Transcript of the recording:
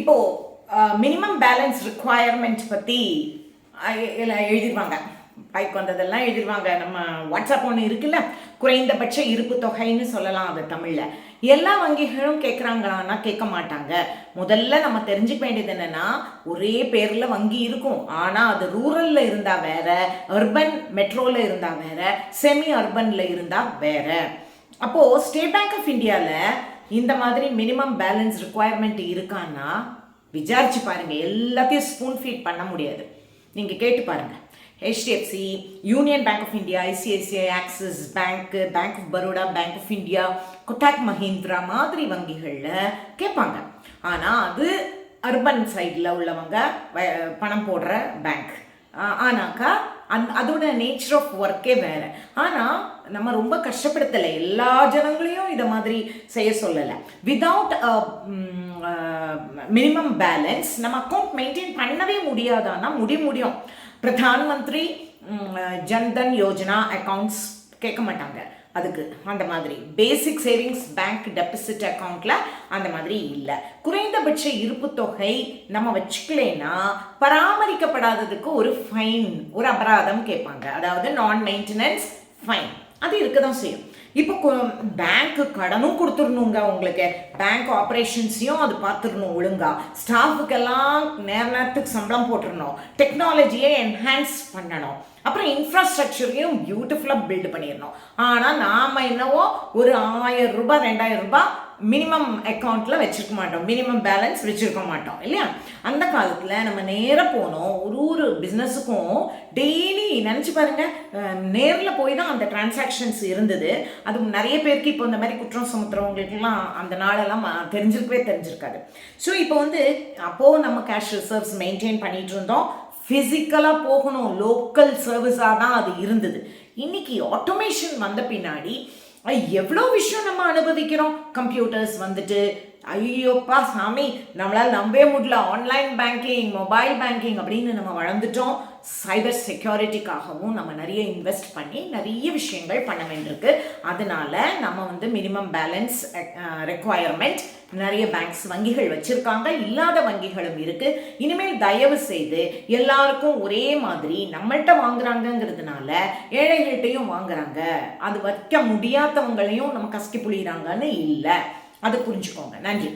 இப்போது minimum balance requirement பற்றி எழுதிருவாங்க. Bike வந்ததெல்லாம் எழுதிருவாங்க. நம்ம வாட்ஸ்அப் ஒன்று இருக்குல்ல? குறைந்தபட்ச இருப்பு தொகைன்னு சொல்லலாம் அது தமிழில். எல்லா வங்கிகளும் கேட்குறாங்களான்னா கேட்க மாட்டாங்க. முதல்ல நம்ம தெரிஞ்சுக்க வேண்டியது என்னென்னா ஒரே பேரில் வங்கி இருக்கும். ஆனால் அது ரூரலில் இருந்தால் வேற அர்பன் மெட்ரோவில் இருந்தால் வேற செமி அர்பனில் இருந்தால் வேற. அப்போது ஸ்டேட் பேங்க் ஆஃப் இந்தியாவில் இந்த மாதிரி மினிமம் பேலன்ஸ் ரிக்குவயர்மெண்ட் இருக்கான்னா விசாரிச்சு பாருங்க. எல்லாத்தையும் ஸ்பூன் ஃபீட் பண்ண முடியாது. நீங்கள் கேட்டு பாருங்க. HDFC Union Bank of India ICICI Axis Bank Bank of Baroda Bank of India Kotak Mahindra மாதிரி வங்கிகளில் கேட்பாங்க ஆனால் அது அர்பன் சைடில் உள்ளவங்க வ- பணம் போடுற பேங்க் ஆனாக்கா அந் அதோட நேச்சர் ஆஃப் ஒர்க்கே வேறு. ஆனால் நம்ம ரொம்ப கஷ்டப்படுத்தலை. எல்லா ஜனங்களையும் இதை மாதிரி செய்ய சொல்லலை. விதவுட் மினிமம் பேலன்ஸ் நம்ம அக்கௌண்ட் மெயின்டைன் பண்ணவே முடியாதான்னா முடி முடியும். பிரதான் மந்திரி ஜன்தன் யோஜனா அக்கௌண்ட்ஸ் கேட்க மாட்டாங்க. அதுக்கு அந்த மாதிரி. பேசிக் சேவிங்ஸ் பேங்க் டெபிசிட் அக்கௌண்ட்ல அந்த மாதிரி இல்லை. குறைந்தபட்ச இருப்பு தொகை நம்ம வச்சுக்கலைன்னா பராமரிக்கப்படாததுக்கு ஒரு ஃபைன் ஒரு அபராதம் கேட்பாங்க. அதாவது நான் மெயின்டெனன்ஸ் ஃபைன் அது இருக்க தான் செய்யும். இப்போ பேங்க் கடனும் கொடுத்துடணுங்க உங்களுக்கு. பேங்க் ஆப்ரேஷன்ஸையும் அது பார்த்துடணும் ஒழுங்கா. ஸ்டாஃபுக்கெல்லாம் நேர நேரத்துக்கு சம்பளம் போட்டுடணும். டெக்னாலஜியை என்ஹான்ஸ் பண்ணணும். அப்புறம் இன்ஃப்ராஸ்ட்ரக்சரையும் பியூட்டிஃபுல்லாக பில்ட் பண்ணிடணும். ஆனால் நாம் என்னவோ ஒரு ஆயிரம் ரூபாய் ரெண்டாயிரம் ரூபாய் மினிமம் அக்கௌண்ட்டில் வச்சுருக்க மாட்டோம். மினிமம் பேலன்ஸ் வச்சுருக்க மாட்டோம் இல்லையா? அந்த காலத்தில் நம்ம நேராக போனோம் ஒரு ஒரு பிஸ்னஸுக்கும் டெய்லி நினச்சி பாருங்கள் நேரில் போய் தான் அந்த டிரான்சாக்ஷன்ஸ் இருந்தது. அது நிறைய பேருக்கு இப்போ இந்த மாதிரி குற்றம் சுமத்துறவங்களுக்குலாம் அந்த நாளெல்லாம் தெரிஞ்சிருக்கவே தெரிஞ்சிருக்காது. ஸோ இப்போ வந்து அப்போது நம்ம கேஷ் ரிசர்வ்ஸ் மெயின்டைன் பண்ணிகிட்டு இருந்தோம். ஃபிசிக்கலாக போகணும் லோக்கல் சர்வீஸாக தான் அது இருந்தது. இன்றைக்கி ஆட்டோமேஷன் வந்த பின்னாடி எவ்வளோ விஷயம் நம்ம அனுபவிக்கிறோம்? கம்ப்யூட்டர்ஸ் வந்துட்டு ஐயோப்பா சாமி. நம்மளால் நம்பவே முடியல. ஆன்லைன் பேங்கிங் மொபைல் பேங்கிங் அப்படின்னு நம்ம வளர்ந்துட்டோம். சைபர் செக்யூரிட்டிக்காகவும் நம்ம நிறைய இன்வெஸ்ட் பண்ணி நிறைய விஷயங்கள் பண்ண வேண்டியிருக்கு. அதனால நம்ம வந்து மினிமம் பேலன்ஸ் ரெக்குவயர்மெண்ட் நிறைய பேங்க்ஸ் வங்கிகள் வச்சுருக்காங்க. இல்லாத வங்கிகளும் இருக்குது இனிமேல் தயவு செய்து எல்லாருக்கும் ஒரே மாதிரி நம்மள்கிட்ட வாங்குறாங்கங்கிறதுனால ஏழைகள்கிட்டையும் வாங்குறாங்க. அது வைக்க முடியாதவங்களையும் நம்ம கஷ்டி புளிகிறாங்கன்னு இல்லை. அது புரிஞ்சுக்கோங்க நன்றி